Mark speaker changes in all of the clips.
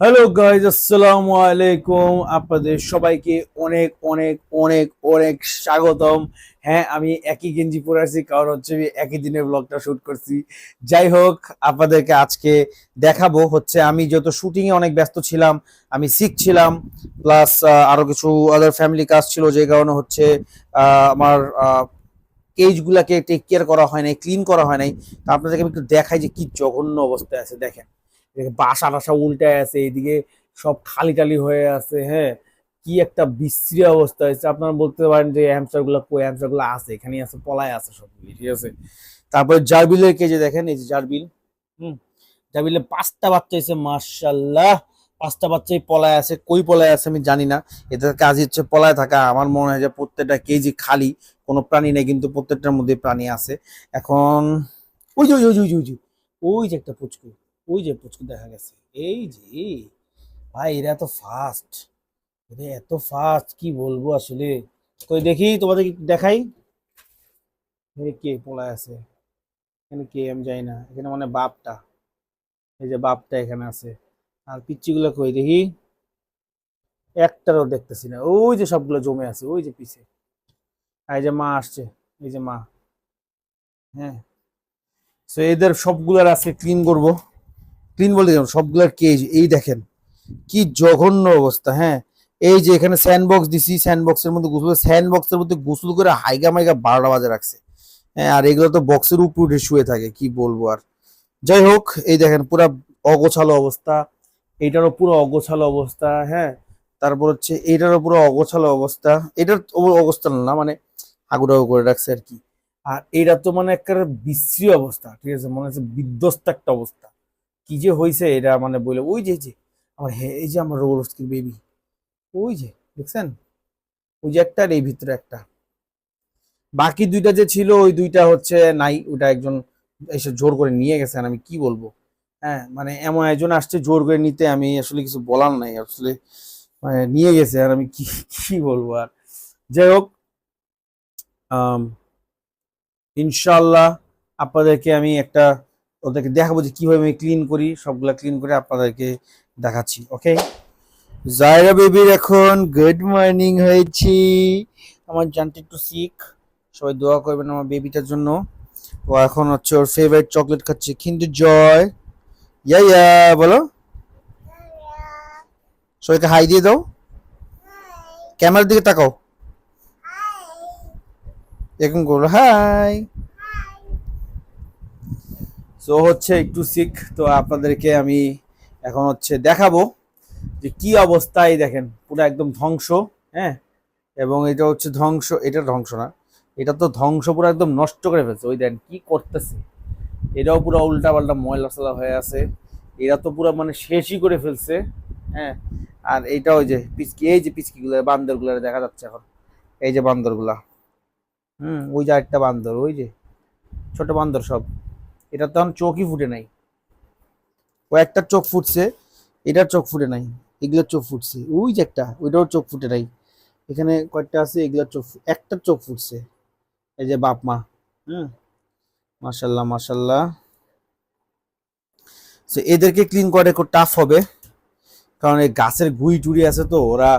Speaker 1: Hello guys আসসালামু আলাইকুম আপনাদের সবাইকে অনেক অনেক অনেক অনেক স্বাগতম। হ্যাঁ আমি একই গেঞ্জি পরে আছি, কারণ হচ্ছে আমি একই দিনে ব্লগটা শুট করছি। যাই হোক, আপনাদেরকে আজকে দেখাবো হচ্ছে আমি যত শুটিং এ অনেক ব্যস্ত ছিলাম, আমি শিখছিলাম প্লাস আরও কিছু আদার ফ্যামিলি কাজ ছিল, যে কারণে হচ্ছে আমার কেজ গুলাকে টেক কেয়ার করা হয় নাই ক্লিন করা হয় নাই। তা আপনাদেরকে আমি একটু দেখাই যে কি জঘন্য অবস্থায় আছে, দেখেন। বাসা টাসা উল্টায় আছে এইদিকে সব খালি টালি হয়ে আছে হ্যাঁ? কি একটা বিশ্রী অবস্থা হয়েছে। আপনারা বলতে পারেন যে হ্যামস্টারগুলো কই? হ্যামস্টারগুলো আছে এখানে আছে পলায় আছে সবগুলি ঠিক আছে? তারপরে জারবিলের কেজে দেখেন এই যে জারবিল হুম? জারবিলে পাঁচটা বাচ্চা হয়েছে মার্শাল্লাহ পাঁচটা বাচ্চাই পলায় আছে কই পলায় আছে আমি জানি না। এদের কাজ হচ্ছে পলায় থাকা। আমার মনে হয় যে প্রত্যেকটা কেজি খালি কোনো প্রাণী নেই কিন্তু প্রত্যেকটার মধ্যে প্রাণী আছে। এখন ওই যে ওই যে, ওই যে ওই যে একটা পুচকু। ওই যে পুচকু দেখা গেছে। এই যে, ভাই, এরা এত ফাস্ট এরা এত ফাস্ট কি বলব আসলে? কই দেখি তোমাদের দেখাই। কে পলায় আছে? এখানে কে আমি জানি না। এখানে মানে বাপটা। এই যে বাপটা এখানে আছে। আর পিচ্চিগুলো কই দেখি? একটারও দেখতেছি না। ওই যে সবগুলো জমে আছে, ওই যে পিছে। এই যে মা আসছে, এই যে মা। হ্যাঁ। তো এদের সবগুলার আজকে ক্লিন করব। ক্লিন বলতে গেলাম সবগুলার কেজ এই দেখেন, কি জঘন্য অবস্থা হ্যাঁ? এই যে এখানে স্যান্ডবক্স দিছি স্যান্ডবক্সের মধ্যে গোসল স্যান্ডবক্সের মধ্যে গোসল করে হাইগা মাইগা বারোটা বাজে রাখছে। হ্যাঁ আর এগুলো তো বক্সের উপর উঠে শুয়ে থাকে, কি বলব আর। যাই হোক, এই দেখেন, পুরা অগোছালো অবস্থা এইটারও পুরো অগোছালো অবস্থা হ্যাঁ? তারপর হচ্ছে এইটারও পুরো অগোছালো অবস্থা, এটার অব- অবস্থা না মানে আগুটাগু করে রাখছে আর কি। আর এটা তো মানে একটা বিশ্রী অবস্থা, ঠিক আছে? মনে হচ্ছে বিধ্বস্ত একটা অবস্থা। কি যে হয়েছে এটা মানে বলে ওই যে যে, আমার এই যে আমার রোল বেবি, ওই যে, দেখছেন? ওই যে একটা এই ভিতরে একটা। বাকি দুইটা যে ছিল, ওই দুইটা হচ্ছে নাই ওটা একজন এসে জোর করে নিয়ে গেছেন, আমি কি বলব? হ্যাঁ মানে এমন একজন আসছে জোর করে নিতে, আমি আসলে কিছু বলার নাই, আসলে মানে নিয়ে গেছে, আর আমি কি কি বলব আর? যাই হোক ইনশাল্লাহ আপনাদেরকে আমি একটা ওদেরকে দেখাবো যে কীভাবে আমি ক্লিন করি সবগুলা ক্লিন করে আপনাদেরকে দেখাচ্ছি ওকে জায়রা বেবির এখন গুড মর্নিং হয়েছি। আমার জানতে একটু শিখ সবাই দোয়া করবেন আমার বেবিটার জন্য। ও এখন হচ্ছে ওর ফেভারিট চকলেট খাচ্ছে কিন্তু জয়। ইয়া ইয়া বলো। সবাইকে হাই দিয়ে দাও। ক্যামেরার দিকে তাকাও। এরকম করো হাই তো হচ্ছে একটু শিখ তো আপনাদেরকে আমি এখন হচ্ছে দেখাবো যে কি অবস্থায় দেখেন, পুরো একদম ধ্বংস হ্যাঁ? এবং এটা হচ্ছে ধ্বংস, এটা ধ্বংস না, এটা তো ধ্বংস পুরো একদম নষ্ট করে ফেলছে। ওই দেন কি করতেছে। এটাও পুরো উল্টা পাল্টা ময়লা সলা হয়ে আছে। এরা তো পুরো মানে শেষই করে ফেলছে হ্যাঁ? আর এইটা ওই যে পিচকি, এই যে পিচকিগুলো, বান্দরগুলো দেখা যাচ্ছে এখন। এই যে বান্দরগুলা। হুম, ওই যে একটা বান্দর, ওই যে ছোট বান্দর সব। এটা তখন চোখই ফুটে নাই। কয়েকটা চোখ ফুটছে, এটার চোখ ফুটে নাই, এগুলোর চোখ ফুটছে। ওই যে একটা ওইটাও চোখ ফুটে নাই। এখানে কয়েকটা আছে, এগুলোর চোখ একটা চোখ ফুটছে। এই যে বাপ মা, হুম? মাশাল্লাহ মাশাল্লাহ। তো এদেরকে ক্লিন করা একটু টাফ হবে। কারণ এই গাছের গুই টুড়ি আছে তো, ওরা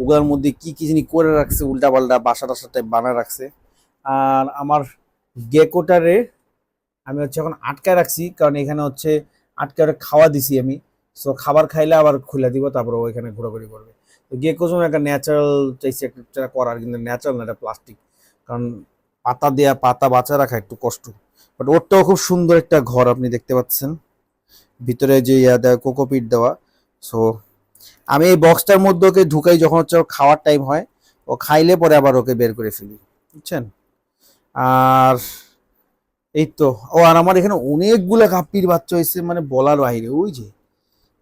Speaker 1: ওগুলোর মধ্যে কি কি জিনিস করে রাখছে উল্টা পাল্টা বাসা টাসা টাইপ বানায় রাখছে। আর আমার গেকোটারে আমি হচ্ছে এখন আটকায় রাখছি, কারণ এখানে হচ্ছে আটকায় ওরে খাওয়া দিছি আমি। সো খাবার খাইলে আবার খুলে দিব, তারপর ও এখানে ঘোরাঘুরি করবে। তো গিয়ে যেমন একটা ন্যাচারাল চাইছে একটা করার, কিন্তু ন্যাচারাল না, এটা প্লাস্টিক কারণ পাতা দেয়া, পাতা বাঁচা রাখা একটু কষ্ট। বাট ওরটাও খুব সুন্দর একটা ঘর আপনি দেখতে পাচ্ছেন। ভিতরে যে ইয়া দেওয়া কোকোপিট দেওয়া। সো আমি এই বক্সটার মধ্যে ওকে ঢুকাই যখন হচ্ছে খাওয়ার টাইম হয়, ও খাইলে পরে আবার ওকে বের করে ফেলি। বুঝছেন? আর এই তো, ও আর আমার এখানে অনেকগুলো কাপ্পির বাচ্চা হয়েছে মানে বলার বাইরে, ওই যে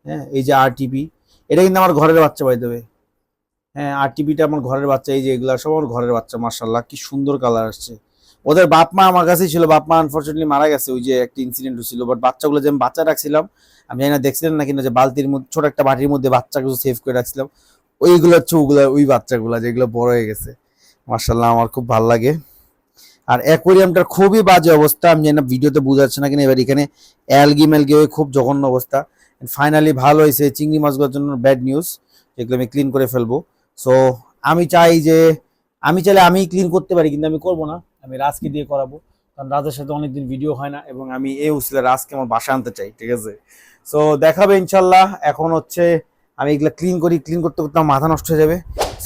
Speaker 1: হ্যাঁ এই যে আরটিপি এটা কিন্তু আমার ঘরের বাচ্চা বাই দেবে হ্যাঁ আরটিপিটা আমার ঘরের বাচ্চা, এই যে এগুলা সব আমার ঘরের বাচ্চা মার্শাল্লাহ কি সুন্দর কালার আসছে। ওদের বাপ মা আমার কাছেই ছিল, বাপ মা আনফর্চুনেটলি মারা গেছে, ওই যে একটা ইনসিডেন্ট ছিল বাট বাচ্চাগুলো যে আমি বাচ্চা রাখছিলাম, আমি জানি না, দেখছিলেন না কিনা যে বালতির মধ্যে, ছোট একটা বাটির মধ্যে বাচ্চাগুলো সেভ করে রাখছিলাম, ওইগুলো হচ্ছে ওগুলো, ওই বাচ্চাগুলো, যেগুলো বড় হয়ে গেছে মার্শাল্লাহ আমার খুব ভালো লাগে। আর অ্যাকোরিয়ামটার খুবই বাজে অবস্থা, আমি জানি না, ভিডিওতে বোঝা যাচ্ছে না কিনা, এবার এখানে অ্যালগি ম্যালগি হয়ে খুব জঘন্য অবস্থা। ফাইনালি ভালো হয়েছে চিংড়ি মাছগুলোর জন্য ব্যাড নিউজ যেগুলো আমি ক্লিন করে ফেলব। সো আমি চাই যে, আমি চাইলে আমি ক্লিন করতে পারি, কিন্তু আমি করব না। আমি রাজকে দিয়ে করাবো, কারণ রাজের সাথে অনেকদিন ভিডিও হয় না, এবং আমি এ উসিলে রাজকে আমার বাসা আনতে চাই, ঠিক আছে? সো দেখাবে ইনশাল্লাহ, এখন হচ্ছে আমি এগুলো ক্লিন করি ক্লিন করতে করতে আমার মাথা নষ্ট হয়ে যাবে।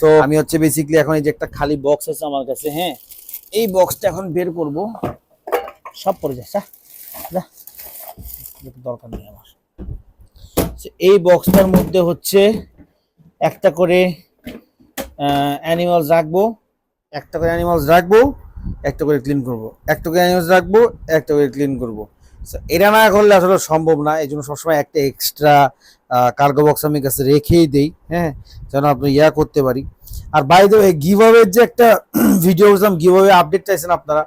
Speaker 1: সো আমি হচ্ছে বেসিক্যালি এখন এই যে একটা খালি বক্স আছে আমার কাছে হ্যাঁ? এই বক্সটা এখন বের করব। সব পড়ে যায় যা, যা। দরকার নেই আমার। এই বক্সটার মধ্যে হচ্ছে একটা করে অ্যানিমালস রাখব একটা করে অ্যানিমালস রাখব একটা করে ক্লিন করব। একটা করে অ্যানিমালস রাখব একটা করে ক্লিন করব। এটা না করলে আসলে সম্ভব না এই জন্য সবসময় একটা এক্সট্রা কার্গো বক্স আমি কাছে রেখেই দেই হ্যাঁ? যেন আপনি ইয়া করতে পারি। আর বাই দ্য ওয়ে গিভ যে একটা ভিডিও করছিলাম গিভ আপডেট চাইছেন আপনারা,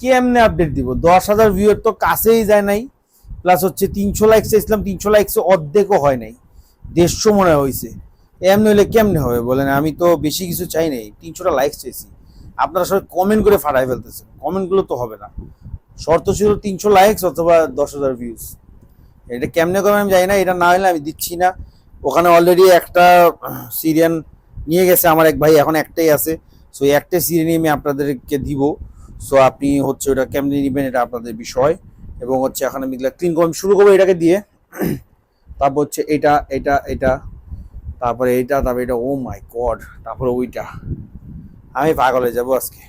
Speaker 1: কেমনে আপডেট দিব? দশ হাজার ভিউয়ের তো কাছেই যায় নাই প্লাস হচ্ছে তিনশো লাইক চাইছিলাম, তিনশো লাইকস অর্ধেকও হয় নাই, দেড়শো মনে হয় হয়েছে এমনি হলে কেমনে হবে বলেন? আমি তো বেশি কিছু চাই নাই, তিনশোটা লাইক চাইছি। আপনারা সবাই কমেন্ট করে ফাটাই ফেলতেছেন কমেন্টগুলো তো হবে না। শর্ত ছিল তিনশো লাইকস অথবা দশ হাজার ভিউজ এটা কেমনে করবেন আমি জানি না, এটা না হলে আমি দিচ্ছি না। ওখানে অলরেডি একটা সিরিয়ান নিয়ে গেছে আমার এক ভাই, এখন একটাই আছে। সো একটাই সিরিয়ানই আমি আপনাদেরকে দিব। সো আপনি হচ্ছে ওটা কেমনে নেবেন এটা আপনাদের বিষয়। এবং হচ্ছে এখন আমি ক্লিন করব শুরু করব এটাকে দিয়ে। তারপর হচ্ছে এটা এটা এটা। তারপরে এইটা, তারপরে এটা ও মাই গড তারপরে ওইটা। আমি পাগল হয়ে যাব আজকে।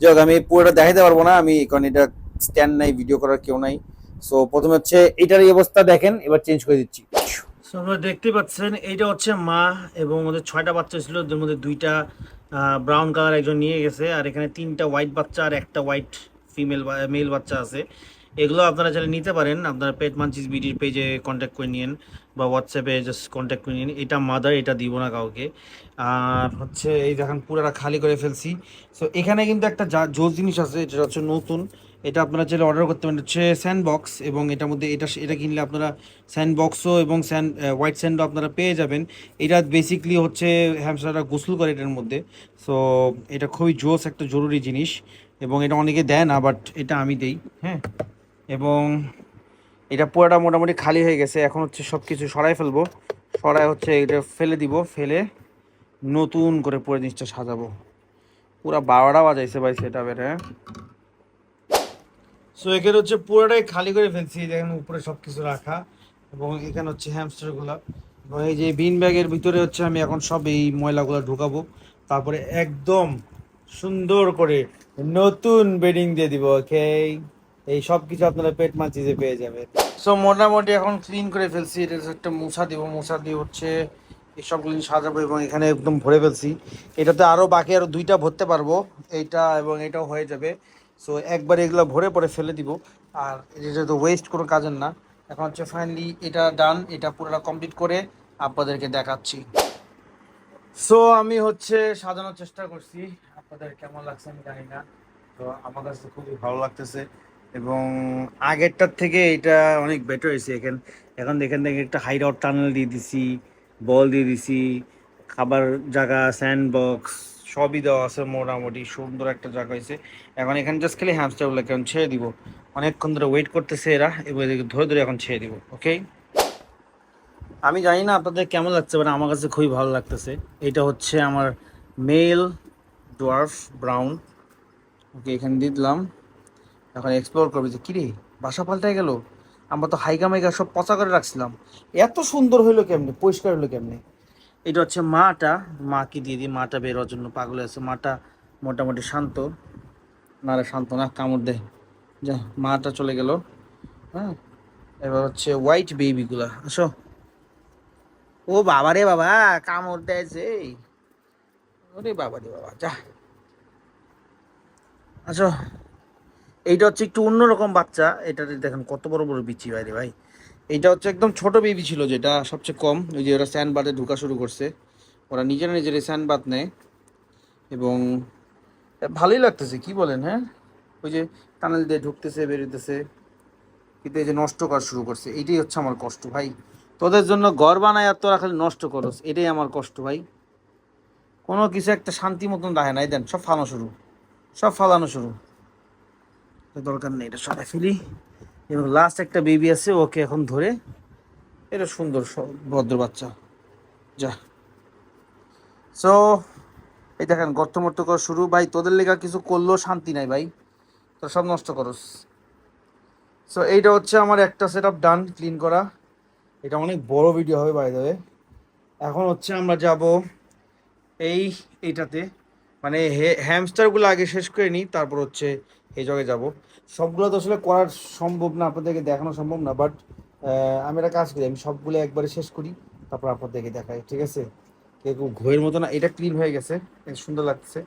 Speaker 1: যাই হোক, আমি পুরোটা দেখাতে পারব না, আমি কারণ এটা স্ট্যান্ড নাই ভিডিও করার কেউ নাই। সো প্রথমে হচ্ছে এটার এই অবস্থা দেখেন, এবার চেঞ্জ করে দিচ্ছি। সো আপনারা দেখতে পাচ্ছেন, এইটা হচ্ছে মা এবং ওদের ছয়টা বাচ্চা ছিল, ওদের মধ্যে দুইটা ব্রাউন কালার একজন নিয়ে গেছে, আর এখানে তিনটা হোয়াইট বাচ্চা আর একটা হোয়াইট ফিমেল মেল বাচ্চা আছে। এগুলো আপনারা চাইলে নিতে পারেন, আপনারা পেট মানচিস বিডির পেজে কন্ট্যাক্ট করে নিন বা হোয়াটসঅ্যাপে জাস্ট কন্ট্যাক্ট করে নিন এটা মাদার এটা দিব না কাউকে। আর হচ্ছে, এই দেখেন, পুরাটা খালি করে ফেলছি। সো এখানে কিন্তু একটা জোস জিনিস আছে, যেটা হচ্ছে নতুন। এটা আপনারা চাইলে অর্ডার করতে পারেন। হচ্ছে স্যান্ড বক্স এবং এটার মধ্যে এটা এটা কিনলে আপনারা স্যান্ড বক্সও এবং স্যান্ড হোয়াইট স্যান্ডও আপনারা পেয়ে যাবেন। এটা বেসিকলি হচ্ছে হ্যামস্টাররা গোসল করে এটার মধ্যে। সো এটা খুবই জোস একটা জরুরি জিনিস এবং এটা অনেকে দেয় না বাট এটা আমি দেই হ্যাঁ? এবং এটা পুরোটা মোটামুটি খালি হয়ে গেছে। এখন হচ্ছে সব কিছু সরাই ফেলব। সরাই হচ্ছে এটা ফেলে দিব, ফেলে নতুন করে পুরো জিনিসটা সাজাবো। পুরা বারোটা বাজাইছে ভাই সেটা বের হ্যাঁ? সো এখানে হচ্ছে পুরোটাই খালি করে ফেলছি দেখেন উপরে সব কিছু রাখা এবং এখানে হচ্ছে হ্যামস্টারগুলো এবং এই যে বিন ব্যাগের ভিতরে হচ্ছে আমি এখন সব এই ময়লাগুলো ঢুকাবো। তারপরে একদম সুন্দর করে নতুন বেডিং দিয়ে দিব ওকে এই সব কিছু আপনারা পেট মাচিতে পেয়ে যাবেন। সো মোটামুটি এখন ক্লিন করে ফেলছি, এটা একটা মুছা দিব মুছা দিয়ে হচ্ছে সবগুলো সাজাবো এবং এখানে একদম ভরে ফেলছি। এটাতে আরও বাকি আরও দুইটা ভরতে পারব, এইটা এবং এটাও হয়ে যাবে। সো একবার এগুলো ভরে পরে ফেলে দিব। আর এটা তো ওয়েস্ট কোনো কাজের না, এখন হচ্ছে ফাইনালি এটা ডান এটা পুরোটা কমপ্লিট করে আপনাদেরকে দেখাচ্ছি। সো আমি হচ্ছে সাজানোর চেষ্টা করছি। আপনাদের কেমন লাগছে আমি জানি না। তো আমার কাছে খুবই ভালো লাগতেছে। এবং আগেরটার থেকে এটা অনেক বেটার হয়েছে। এখান, এখন এখান থেকে একটা হাইড আউট টানেল দিয়ে দিছি, বল দিয়ে দিছি, খাবার জায়গা স্যান্ড বক্স সবই দেওয়া আছে মোটামুটি, সুন্দর একটা জায়গা হয়েছে। এখন এখানে জাস্ট খালি হ্যামস্টারগুলোকে এখন ছেড়ে দিব। অনেকক্ষণ ধরে ওয়েট করতেছে এরা, এবার ধরে ধরে এখন ছেড়ে দিব ওকে আমি জানি না আপনাদের কেমন লাগছে বাট আমার কাছে খুবই ভালো লাগতেছে। এটা হচ্ছে আমার মেল ডোয়ার্ফ ব্রাউন ওকে এখানে দিয়ে দিলাম। এখন এক্সপ্লোর করবে যে, কিরে, বাসা পাল্টায় গেল? আমরা তো হাইগা মাইগা সব পচা করে রাখছিলাম। এত সুন্দর হইল কেমনে, পরিষ্কার হইল কেমনে? এটা হচ্ছে মাটা। মাকে দিয়ে দিই মাটা বেরোর জন্য পাগল আছে মাটা মোটামুটি শান্ত। না রে শান্ত না, কামড় দেয় যা, মাটা চলে গেল। হ্যাঁ এবার হচ্ছে হোয়াইট বেবিগুলা আসো। ও বাবা রে বাবা, কামড় দেয় যে ওরে বাবা রে বাবা, যা। আসো। এইটা হচ্ছে একটু অন্যরকম বাচ্চা। এটাতে দেখেন কত বড় বড় বিচি বাইরে ভাই। এইটা হচ্ছে একদম ছোট বেবি ছিল যেটা সবচেয়ে কম। ওই যে ওরা স্যান্ড বাদে ঢোকা শুরু করছে। ওরা নিজেরা নিজেরা স্যান্ড বাদ নেয়। এবং ভালোই লাগতেছে, কি বলেন হ্যাঁ? ওই যে টানেল দিয়ে ঢুকতেছে বেরোতেছে কিন্তু এই যে নষ্ট করা শুরু করছে এইটাই হচ্ছে আমার কষ্ট, ভাই। তোদের জন্য ঘর বানায় আর তোরা খালি নষ্ট করস, এটাই আমার কষ্ট, ভাই। কোনো কিছু একটা শান্তি মতন দেখে নাই দেন, সব ফালানো শুরু। সব ফালানো শুরু। দরকার নেই, এটা সবাই ফেলি। এবং লাস্ট একটা বেবি আছে, ওকে এখন ধরে, এটা সুন্দর ভদ্র বাচ্চা। যা। সো এই দেখেন গর্ত মর্ত করা শুরু। ভাই, তোদের লেগা কিছু করলেও শান্তি নাই, ভাই। তো সব নষ্ট করস। সো এইটা হচ্ছে আমার একটা সেট আপ ডান ক্লিন করা। এটা অনেক বড় ভিডিও হবে বাই দেবে এখন হচ্ছে আমরা যাব এই এইটাতে মানে হ্যামস্টারগুলো আগে শেষ করে নিই, তারপর হচ্ছে এই জায়গায় যাব। সবগুলো তো আসলে করার সম্ভব না, আপনাদেরকে দেখানো সম্ভব না বাট আমি একটা কাজ করি, আমি সবগুলো একবারে শেষ করি, তারপর আপনাদেরকে দেখাই, ঠিক আছে? কেউ ঘয়ের মতো না, এটা ক্লিন হয়ে গেছে সুন্দর লাগছে।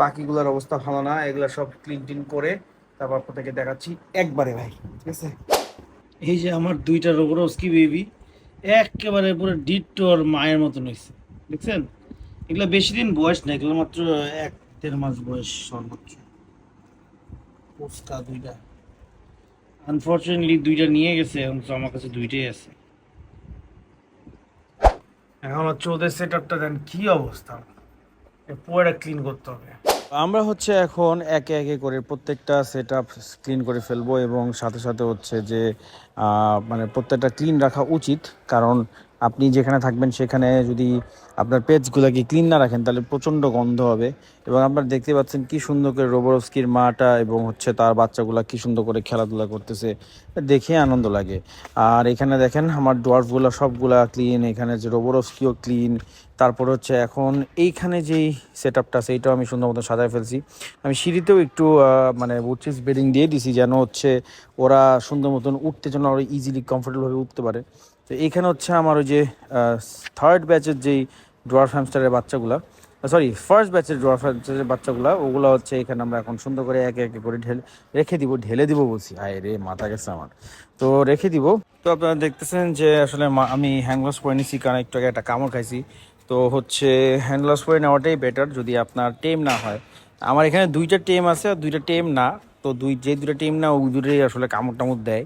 Speaker 1: বাকিগুলোর অবস্থা ভালো না, এগুলো সব ক্লিন টিন করে তারপর আপনাদেরকে দেখাচ্ছি একবারে, ভাই, ঠিক আছে?
Speaker 2: এই যে আমার দুইটা রোবরস্কি বেবি একেবারে পুরো ডিটোর মায়ের মতন হয়েছে দেখছেন? এগুলো বেশি দিন বয়স না এগুলো মাত্র এক দেড় মাস বয়স সর্বোচ্চ। পুচকা দুইটা। আনফর্চুনেটলি দুইটা নিয়ে গেছে এখন তো আমার কাছে দুইটাই আছে। এখন হচ্ছে ওদের সেট আপটা দেন কি অবস্থা? পুরোটা ক্লিন করতে হবে।
Speaker 1: আমরা হচ্ছে এখন একে একে করে প্রত্যেকটা সেট আপ ক্লিন করে ফেলব এবং সাথে সাথে হচ্ছে যে আহ, মানে প্রত্যেকটা ক্লিন রাখা উচিত। কারণ আপনি যেখানে থাকবেন সেখানে যদি আপনার পেজগুলোকে ক্লিন না রাখেন, তাহলে প্রচণ্ড গন্ধ হবে। এবং আপনারা দেখতে পাচ্ছেন কি সুন্দর করে রোবরস্কির মাটা এবং হচ্ছে তার বাচ্চাগুলা কি সুন্দর করে খেলাধুলা করতেছে। দেখে আনন্দ লাগে। আর এখানে দেখেন আমার ডোয়ার্ফগুলো সবগুলা ক্লিন, এখানে যে রোবরস্কিও ক্লিন। তারপর হচ্ছে এখন এইখানে যেই সেট আপটা আছে এইটাও আমি সুন্দর মতো সাজায় ফেলছি। আমি সিঁড়িতেও একটু মানে বুচিস বেডিং দিয়ে দিছি যেন হচ্ছে ওরা সুন্দর মতন উঠতে যেন ওরা ইজিলি কমফোর্টেবলভাবে উঠতে পারে। তো এইখানে হচ্ছে আমার ওই যে থার্ড ব্যাচের যেই ডোয়ার্ফ হ্যামস্টারের বাচ্চাগুলা সরি ফার্স্ট ব্যাচের ডোয়ার্ফ হ্যামস্টারের বাচ্চাগুলা, ওগুলো হচ্ছে এখানে আমরা এখন সুন্দর করে একে একে করে ঢেলে, রেখে দিব, ঢেলে দিব বলছি। আয় রে, মাথা গেছে আমার। তো রেখে দিব। তো আপনারা দেখতেছেন যে আসলে আমি হ্যান্ডগ্লাস পরে নিছি, কারণ একটু আগে একটা কামড় খাইছি। তো হচ্ছে হ্যান্ডগ্লাস পরে নেওয়াটাই বেটার যদি আপনার টেম না হয়। আমার এখানে দুইটা টেম আছে আর দুইটা টেম না। তো দুই, যে দুইটা টেম না, ওই দুটোই আসলে কামড় টামড় দেয়।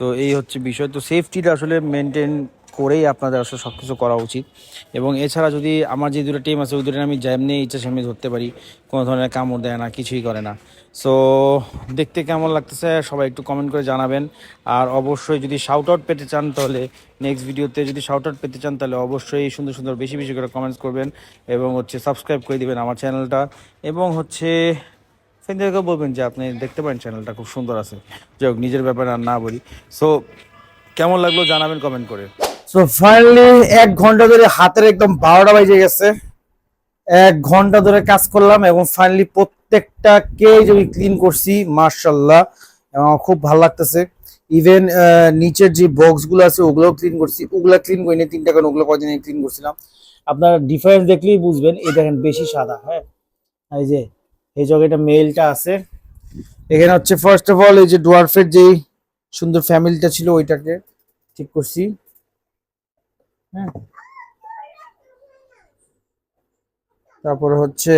Speaker 1: তো এই হচ্ছে বিষয়। তো সেফটিটা আসলে মেনটেন করেই আপনাদের আসলে সব কিছু করা উচিত। এবং এছাড়া যদি আমার যে দুটো টিম আছে, ওই দুটো আমি যেমনি ইচ্ছা সেমনি ধরতে পারি। কোনো ধরনের কামড় দেয় না, কিছুই করে না। সো দেখতে কেমন লাগতেছে সবাই একটু কমেন্ট করে জানাবেন। আর অবশ্যই যদি শাউট আউট পেতে চান তাহলে নেক্সট ভিডিওতে যদি শাউট আউট পেতে চান তাহলে অবশ্যই সুন্দর সুন্দর বেশি বেশি করে কমেন্টস করবেন। এবং হচ্ছে সাবস্ক্রাইব করে দিবেন আমার চ্যানেলটা এবং হচ্ছে ফ্রেন্ডদেরকে বলবেন যে আপনি দেখতে পারেন চ্যানেলটা খুব সুন্দর আছে। যাই হোক, নিজের ব্যাপারে আর না বলি। সো কেমন লাগল জানাবেন কমেন্ট করে।
Speaker 2: সো ফাইনালি এক ঘণ্টা ধরে হাতের একদম বারোটা বাজে গেছে। এক ঘণ্টা ধরে কাজ করলাম এবং ফাইনালি প্রত্যেকটা কে যদি ক্লিন করছি মার্শাল্লাহ এবং আমার খুব ভালো লাগতেছে। ইভেন নিচের যে বক্সগুলো আছে, ওগুলোও ক্লিন করছি। ওগুলা ক্লিন করিনি তিনটা কারণ ওগুলো কদিন ক্লিন করছিলাম। আপনার ডিফারেন্স দেখলেই বুঝবেন, এই দেখেন বেশি সাদা হ্যাঁ। এই যে এই জায়গাটা মেলটা আছে। এখানে হচ্ছে ফার্স্ট অফ অল এই যে ডোয়ার্ফের যেই সুন্দর ফ্যামিলিটা ছিল, ওইটাকে ঠিক করছি। হ্যাঁ। তারপর হচ্ছে,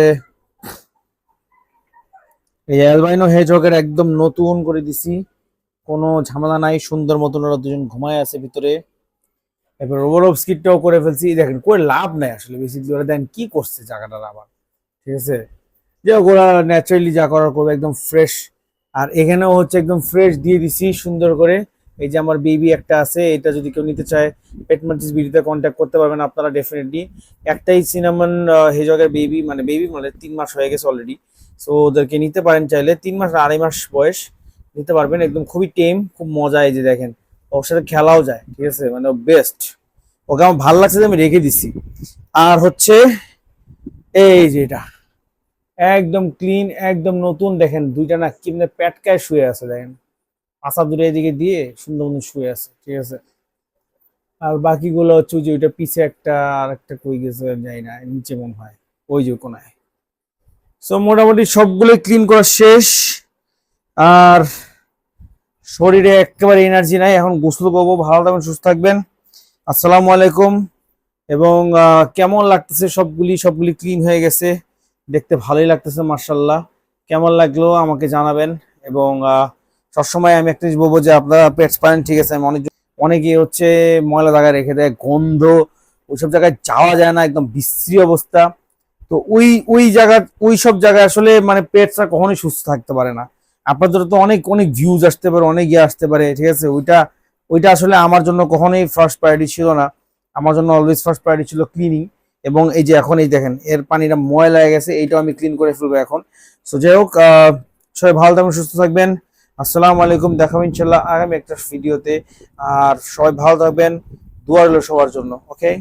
Speaker 2: এই অ্যালবাইনো হেজগের একদম নতুন করে দিছি। কোনো ঝামেলা নাই, সুন্দর মতন ওরা দুজন ঘুমায় আছে ভিতরে। এবার ওভারঅফ স্কিটটাও করে ফেলছি। দেখেন, করে লাভ নাই আসলে বেসিকলি ওরা দেন কি করছে জায়গাটার আবার। ঠিক আছে? যে ওরা ন্যাচারালি যা করার করবে, একদম ফ্রেশ আর এখানেও হচ্ছে একদম ফ্রেশ দিয়ে দিছি, সুন্দর করে। এই যে আমার বেবি একটা আছে, এটা যদি কেউ নিতে চায় পেট মার্টিস বিডিতে কন্ট্যাক্ট করতে পারবেন আপনারা ডেফিনেটলি একটাই সিনামন হেজগের বেবি মানে বেবি মানে তিন মাস হয়ে গেছে অলরেডি সো ওদেরকে নিতে পারেন চাইলে, তিন মাস আড়াই মাস বয়স, নিতে পারবেন। একদম খুবই টেম খুব মজা এই যে দেখেন। ওর সাথে খেলাও যায়, ঠিক আছে? মানে বেস্ট ওকে আমার ভালো লাগছে যে আমি রেখে দিছি। আর হচ্ছে, এই যে এটা। একদম ক্লিন একদম নতুন। দেখেন, দুইটা না কি মানে প্যাটকায় শুয়ে আছে, দেখেন। আশা দূরে এদিকে দিয়ে সুন্দর মতন শুয়ে আছে, ঠিক আছে? আর বাকিগুলো হচ্ছে যে ওইটা পিছে একটা আর একটা কই গেছে যাই না, নিচে মনে হয়। ওই যে কোনায়। সো মোটামুটি সবগুলো ক্লিন করা শেষ। আর শরীরে একেবারে এনার্জি নাই। এখন গোসল করব। ভালো থাকবেন, সুস্থ থাকবেন। আসসালামু আলাইকুম। এবং কেমন লাগতেছে সবগুলি? সবগুলি ক্লিন হয়ে গেছে। দেখতে ভালোই লাগতেছে মার্শাল্লাহ কেমন লাগল আমাকে জানাবেন। এবং সবসময় আমি একটা জিনিস বলব যে আপনারা পেটস পারেন ঠিক আছে, আমি অনেক অনেকে হচ্ছে ময়লা জায়গায় রেখে দেয়, গন্ধ, ওইসব জায়গায় যাওয়া যায় না, একদম বিশ্রী অবস্থা। তো ওই ওই জায়গা ওই সব জায়গায় আসলে মানে পেটসরা কখনোই সুস্থ থাকতে পারে না। আপনাদের তো অনেক অনেক ভিউজ আসতে পারে, অনেক ইয়ে আসতে পারে, ঠিক আছে, ওইটা ওইটা আসলে আমার জন্য কখনোই ফার্স্ট প্রায়োরিটি ছিল না। আমার জন্য অলওয়েজ ফার্স্ট প্রায়োরিটি ছিল ক্লিনিং এবং এই যে এখন এই দেখেন, এর পানিটা ময়লা হয়ে গেছে, এইটাও আমি ক্লিন করে ফেলব এখন। সো যাই হোক সবাই ভালো থাকবেন, সুস্থ থাকবেন। আসসালামু আলাইকুম, দেখাবো ইনশাল্লাহ আগামী একটা ভিডিওতে আর সবাই ভালো থাকবেন, দোয়া রইল সবার জন্য ওকে